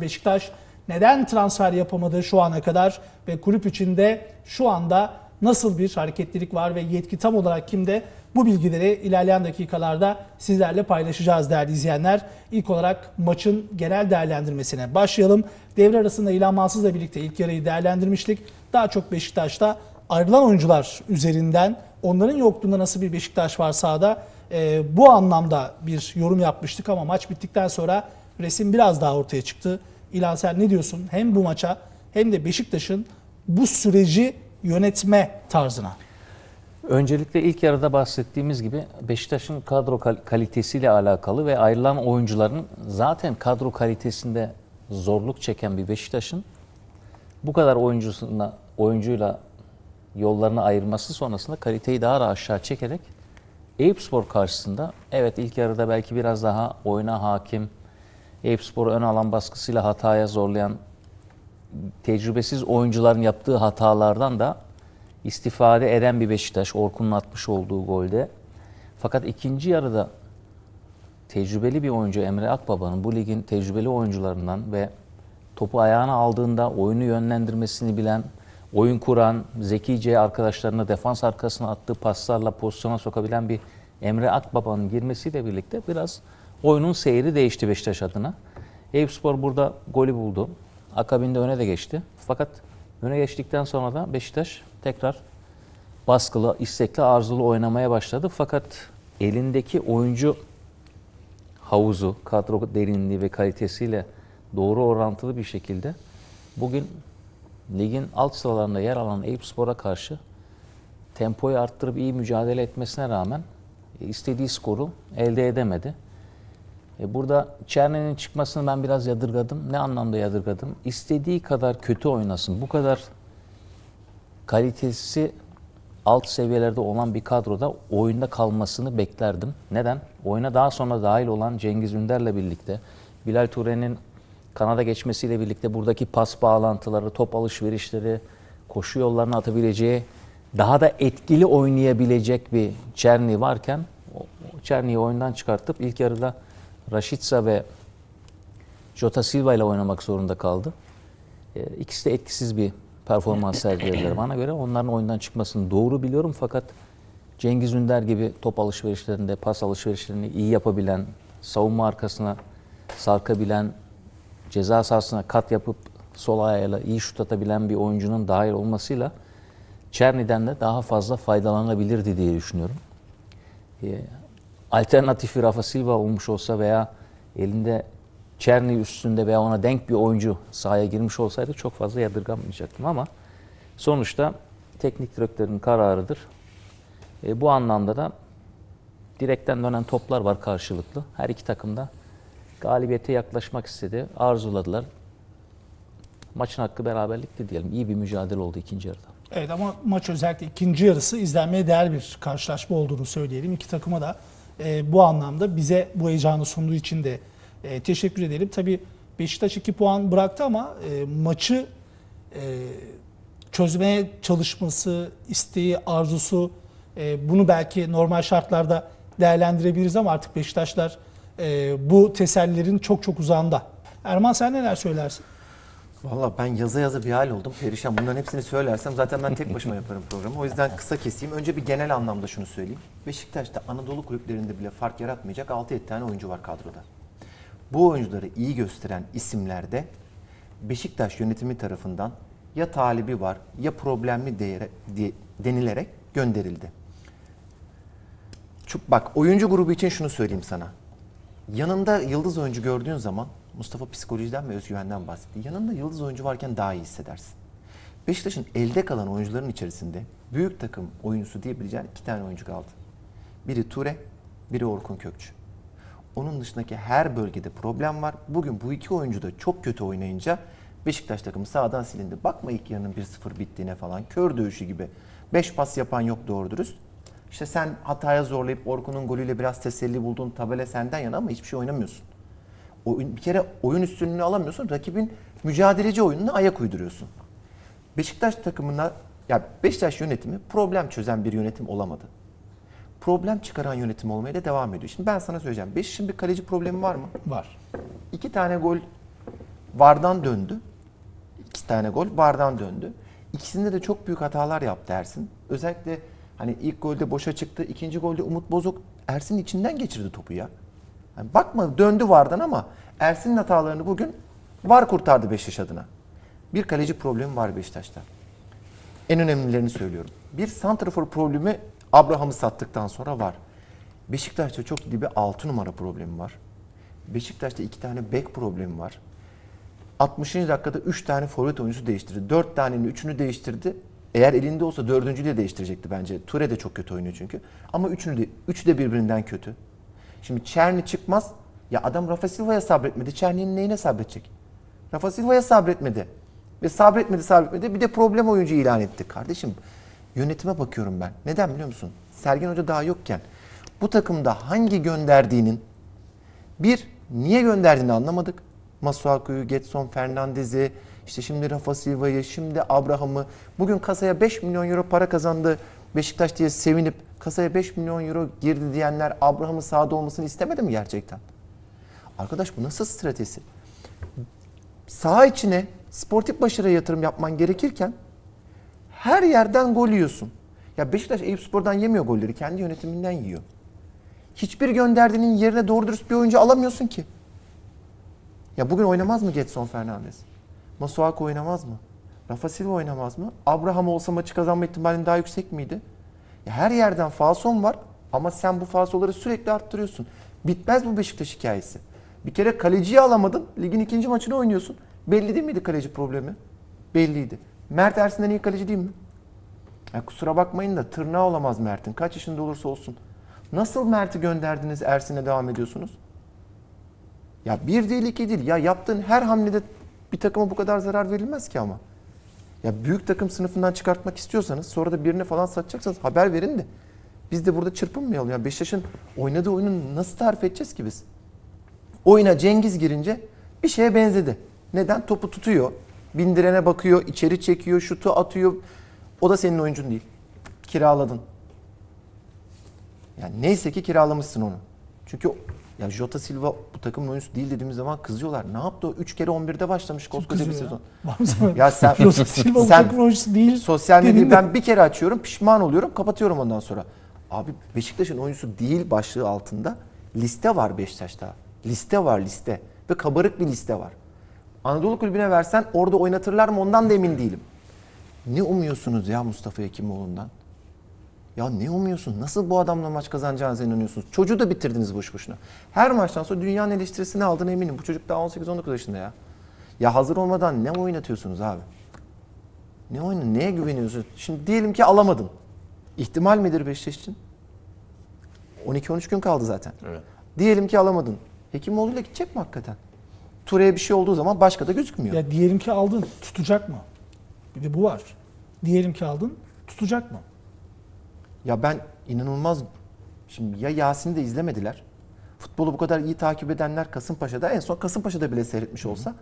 Beşiktaş neden transfer yapamadı şu ana kadar ve kulüp içinde şu anda nasıl bir hareketlilik var ve yetki tam olarak kimde? Bu bilgileri ilerleyen dakikalarda sizlerle paylaşacağız değerli izleyenler. İlk olarak maçın genel değerlendirmesine başlayalım. Devre arasında İlhan Mansız'la birlikte ilk yarıyı değerlendirmiştik. Daha çok Beşiktaş'ta ayrılan oyuncular üzerinden onların yokluğunda nasıl bir Beşiktaş var sahada e, bu anlamda bir yorum yapmıştık ama maç bittikten sonra resim biraz daha ortaya çıktı. İlhan sen ne diyorsun hem bu maça hem de Beşiktaş'ın bu süreci yönetme tarzına? Öncelikle ilk yarıda bahsettiğimiz gibi Beşiktaş'ın kadro kal- kalitesiyle alakalı ve ayrılan oyuncuların zaten kadro kalitesinde zorluk çeken bir Beşiktaş'ın bu kadar oyuncusuna oyuncuyla yollarını ayırması sonrasında kaliteyi daha da aşağı çekerek Eyüpspor karşısında evet ilk yarıda belki biraz daha oyuna hakim Eyüpspor'u ön alan baskısıyla hataya zorlayan tecrübesiz oyuncuların yaptığı hatalardan da istifade eden bir Beşiktaş Orkun'un atmış olduğu golde. Fakat ikinci yarıda tecrübeli bir oyuncu Emre Akbaba'nın bu ligin tecrübeli oyuncularından ve topu ayağına aldığında oyunu yönlendirmesini bilen, oyun kuran, zekice arkadaşlarına defans arkasına attığı paslarla pozisyona sokabilen bir Emre Akbaba'nın girmesiyle birlikte biraz oyunun seyri değişti Beşiktaş adına. Eyüpspor burada golü buldu. Akabinde öne de geçti. Fakat öne geçtikten sonra da Beşiktaş tekrar baskılı, istekli, arzulu oynamaya başladı. Fakat elindeki oyuncu havuzu, kadro derinliği ve kalitesiyle doğru orantılı bir şekilde bugün ligin alt sıralarında yer alan Eyüpspor'a karşı tempoyu arttırıp iyi mücadele etmesine rağmen istediği skoru elde edemedi. E, Burada Çerne'nin çıkmasını ben biraz yadırgadım. Ne anlamda yadırgadım? İstediği kadar kötü oynasın. Bu kadar kalitesi alt seviyelerde olan bir kadroda oyunda kalmasını beklerdim. Neden? Oyuna daha sonra dahil olan Cengiz Ünder'le birlikte, Bilal Ture'nin kanada geçmesiyle birlikte buradaki pas bağlantıları, top alışverişleri, koşu yollarına atabileceği, daha da etkili oynayabilecek bir Çerni varken Çerni'yi oyundan çıkartıp ilk yarıda Rashica ve Jota Silva ile oynamak zorunda kaldı. E, İkisi de etkisiz bir performans sergilediler bana göre. Onların oyundan çıkmasını doğru biliyorum fakat Cengiz Ünder gibi top alışverişlerinde, pas alışverişlerini iyi yapabilen, savunma arkasına sarkabilen, ceza sahasına kat yapıp sol ayağıyla iyi şut atabilen bir oyuncunun dahil olmasıyla Çerni'den de daha fazla faydalanabilirdi diye düşünüyorum. E, alternatifi Rafa Silva olmuş olsa veya elinde Çerni üstünde veya ona denk bir oyuncu sahaya girmiş olsaydı çok fazla yadırgamayacaktım ama sonuçta teknik direktörün kararıdır. E, bu anlamda da direkten dönen toplar var karşılıklı. Her iki takım da galibiyete yaklaşmak istedi. Arzuladılar. Maçın hakkı beraberlikti diyelim. İyi bir mücadele oldu ikinci yarıda. Evet ama maç özellikle ikinci yarısı izlenmeye değer bir karşılaşma olduğunu söyleyelim. İki takıma da e, bu anlamda bize bu heyecanı sunduğu için de e, teşekkür edelim. Tabii Beşiktaş 2 puan bıraktı ama e, maçı e, çözmeye çalışması, isteği, arzusu e, bunu belki normal şartlarda değerlendirebiliriz ama artık Beşiktaşlar e, bu tesellilerin çok çok uzağında. Erman sen neler söylersin? Valla ben yaza yaza bir hal oldum. Perişan. Bunların hepsini söylersem zaten ben tek başıma yaparım programı. O yüzden kısa keseyim. Önce bir genel anlamda şunu söyleyeyim. Beşiktaş'ta Anadolu kulüplerinde bile fark yaratmayacak 6-7 tane oyuncu var kadroda. Bu oyuncuları iyi gösteren isimlerde Beşiktaş yönetimi tarafından ya talibi var ya problemli diye, denilerek gönderildi. Şu, bak oyuncu grubu için şunu söyleyeyim sana. Yanında yıldız oyuncu gördüğün zaman Mustafa psikolojiden ve özgüvenden bahsetti. Yanında yıldız oyuncu varken daha iyi hissedersin. Beşiktaş'ın elde kalan oyuncuların içerisinde büyük takım oyuncusu diyebileceğin iki tane oyuncu kaldı. Biri Ture, biri Orkun Kökçü. Onun dışındaki her bölgede problem var. Bugün bu iki oyuncu da çok kötü oynayınca Beşiktaş takımı sağdan silindi. Bakma ilk yarının 1-0 bittiğine falan. Kör dövüşü gibi. 5 pas yapan yok doğru dürüst. İşte sen hataya zorlayıp Orkun'un golüyle biraz teselli buldun. Tabela senden yana ama hiçbir şey oynamıyorsun. Oyun, bir kere oyun üstünlüğünü alamıyorsun. Rakibin mücadeleci oyununa ayak uyduruyorsun. Beşiktaş takımına ya Beşiktaş yönetimi problem çözen bir yönetim olamadı. Problem çıkaran yönetim olmaya da devam ediyor. Şimdi ben sana söyleyeceğim. Beşiktaş'ın bir kaleci problemi var mı? Var. İki tane gol Vardan döndü. İki tane gol Vardan döndü. İkisinde de çok büyük hatalar yaptı Ersin. Özellikle hani ilk golde boşa çıktı. ikinci golde Umut Bozok Ersin'in içinden geçirdi topu ya. Yani bakma döndü Vardan ama Ersin'in hatalarını bugün Var kurtardı Beşiktaş adına. Bir kaleci problemi var Beşiktaş'ta. En önemlilerini söylüyorum. Bir santrafor problemi Abraham'ı sattıktan sonra var. Beşiktaş'ta çok bir 6 numara problemi var. Beşiktaş'ta iki tane bek problemi var. 60. dakikada 3 tane forvet oyuncusu değiştirdi. 4 tanenin 3'ünü değiştirdi. Eğer elinde olsa dördüncüyü de değiştirecekti bence. Ture de çok kötü oynuyor çünkü. Ama üçünü de, üçü de birbirinden kötü. Şimdi Çerni çıkmaz. Ya adam Rafa Silva'ya sabretmedi. Çerni'nin neyine sabredecek? Rafa Silva'ya sabretmedi. Ve sabretmedi sabretmedi. Bir de problem oyuncu ilan etti. Kardeşim yönetime bakıyorum ben. Neden biliyor musun? Sergen Hoca daha yokken bu takımda hangi gönderdiğinin bir, niye gönderdiğini anlamadık. Masuaku'yu, Getson Fernandez'i, işte şimdi Rafa Silva'yı, şimdi Abraham'ı. Bugün kasaya 5 milyon euro para kazandı Beşiktaş diye sevinip kasaya 5 milyon euro girdi diyenler Abraham'ın sahada olmasını istemedi mi gerçekten? Arkadaş bu nasıl strateji? Saha içine sportif başarıya yatırım yapman gerekirken her yerden gol yiyorsun. Ya Beşiktaş Eyüp Spor'dan yemiyor golleri, kendi yönetiminden yiyor. Hiçbir gönderdiğinin yerine doğru dürüst bir oyuncu alamıyorsun ki. Ya bugün oynamaz mı Getson Fernandez? Masuaku oynamaz mı? Rafa Silva oynamaz mı? Abraham olsa maçı kazanma ihtimalin daha yüksek miydi? Her yerden fason var ama sen bu fasoları sürekli arttırıyorsun. Bitmez bu Beşiktaş hikayesi. Bir kere kaleciyi alamadın. Ligin ikinci maçını oynuyorsun. Belli değil miydi kaleci problemi? Belliydi. Mert Ersin'den iyi kaleci değil mi? Ya kusura bakmayın da tırnağı olamaz Mert'in. Kaç yaşında olursa olsun. Nasıl Mert'i gönderdiniz Ersin'e devam ediyorsunuz? Ya bir değil iki değil. Ya yaptığın her hamlede bir takıma bu kadar zarar verilmez ki ama. Ya büyük takım sınıfından çıkartmak istiyorsanız sonra da birine falan satacaksanız haber verin de. Biz de burada çırpınmayalım. Ya Beşiktaş'ın oynadığı oyunu nasıl tarif edeceğiz ki biz? Oyuna Cengiz girince bir şeye benzedi. Neden? Topu tutuyor. Bindirene bakıyor, içeri çekiyor, şutu atıyor. O da senin oyuncun değil. Kiraladın. Yani neyse ki kiralamışsın onu. Çünkü ya Jota Silva bu takımın oyuncusu değil dediğimiz zaman kızıyorlar. Ne yaptı o? 3 kere 11'de başlamış koskoca bir sezon. ya. Sen, Joseph Silva bu takımın oyuncusu değil. sosyal medyayı ben bir kere açıyorum, pişman oluyorum, kapatıyorum ondan sonra. Abi Beşiktaş'ın oyuncusu değil başlığı altında liste var Beşiktaş'ta. Liste var liste ve kabarık bir liste var. Anadolu Kulübü'ne versen orada oynatırlar mı ondan da emin değilim. Ne umuyorsunuz ya Mustafa Hekimoğlu'ndan? Ya ne umuyorsun? Nasıl bu adamla maç kazanacağınıza inanıyorsunuz? Çocuğu da bitirdiniz boş boşuna. Her maçtan sonra dünyanın eleştirisini aldığına eminim. Bu çocuk daha 18-19 yaşında ya. Ya hazır olmadan ne oynatıyorsunuz abi? Ne oyunu? Neye güveniyorsunuz? Şimdi diyelim ki alamadın. İhtimal midir Beşiktaş için? 12-13 gün kaldı zaten. Evet. Diyelim ki alamadın. Hekimoğlu'yla gidecek mi hakikaten? Ture'ye bir şey olduğu zaman başka da gözükmüyor. Ya diyelim ki aldın, tutacak mı? Bir de bu var. Diyelim ki aldın, tutacak mı? Ya ben inanılmaz şimdi ya Yasin'i de izlemediler. Futbolu bu kadar iyi takip edenler Kasımpaşa'da en son Kasımpaşa'da bile seyretmiş olsa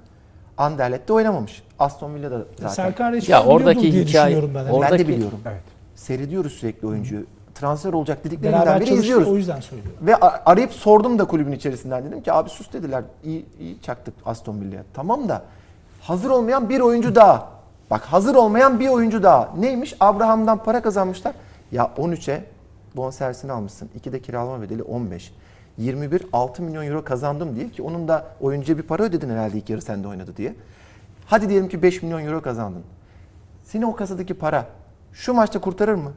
Anderlet'te oynamamış. Aston Villa'da zaten. Serkan Reçber Ya oradaki diye hikaye- düşünüyorum ben. ben oradaki- de biliyorum. Evet. Seyrediyoruz sürekli oyuncuyu. Transfer olacak dediklerinden beri izliyoruz. o yüzden söylüyorum. Ve arayıp sordum da kulübün içerisinden dedim ki abi sus dediler. İyi, iyi çaktık Aston Villa'ya. Tamam da hazır olmayan bir oyuncu daha. Bak hazır olmayan bir oyuncu daha. Neymiş? Abraham'dan para kazanmışlar. Ya 13'e bonservisini almışsın. 2 de kiralama bedeli 15. 21 6 milyon euro kazandım diye ki onun da oyuncuya bir para ödedin herhalde ilk yarı sende oynadı diye. Hadi diyelim ki 5 milyon euro kazandın. Seni o kasadaki para şu maçta kurtarır mı?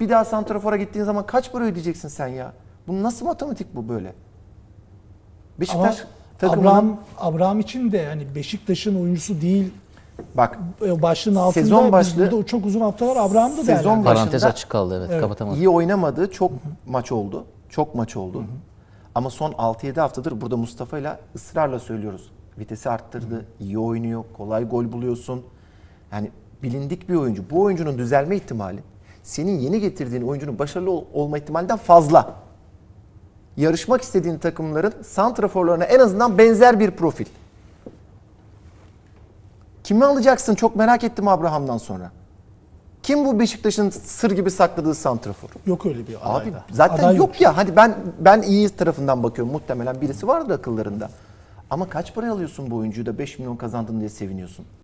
Bir daha santrafora gittiğin zaman kaç para ödeyeceksin sen ya? Bu nasıl matematik bu böyle? Ama Beşiktaş takımının Abraham, Abraham için de hani Beşiktaş'ın oyuncusu değil bak e, başlığın altında Sezon biz başlığı- burada çok uzun haftalar Abraham'da Sezon başında- Parantez açık kaldı evet, Evet. kapatamadım. iyi oynamadığı çok maç oldu. Çok maç oldu. Ama son 6-7 haftadır burada Mustafa ile ısrarla söylüyoruz. Vitesi arttırdı, iyi oynuyor, kolay gol buluyorsun. Yani bilindik bir oyuncu. Bu oyuncunun düzelme ihtimali senin yeni getirdiğin oyuncunun başarılı ol- olma ihtimalinden fazla. Yarışmak istediğin takımların santraforlarına en azından benzer bir profil. Kimi alacaksın çok merak ettim Abraham'dan sonra. Kim bu Beşiktaş'ın sır gibi sakladığı santrafor? Yok öyle bir aday Abi zaten Aday yok ya. Hadi ben ben iyi tarafından bakıyorum. Muhtemelen birisi vardır akıllarında. Ama kaç para alıyorsun bu oyuncuyu da 5 milyon kazandın diye seviniyorsun?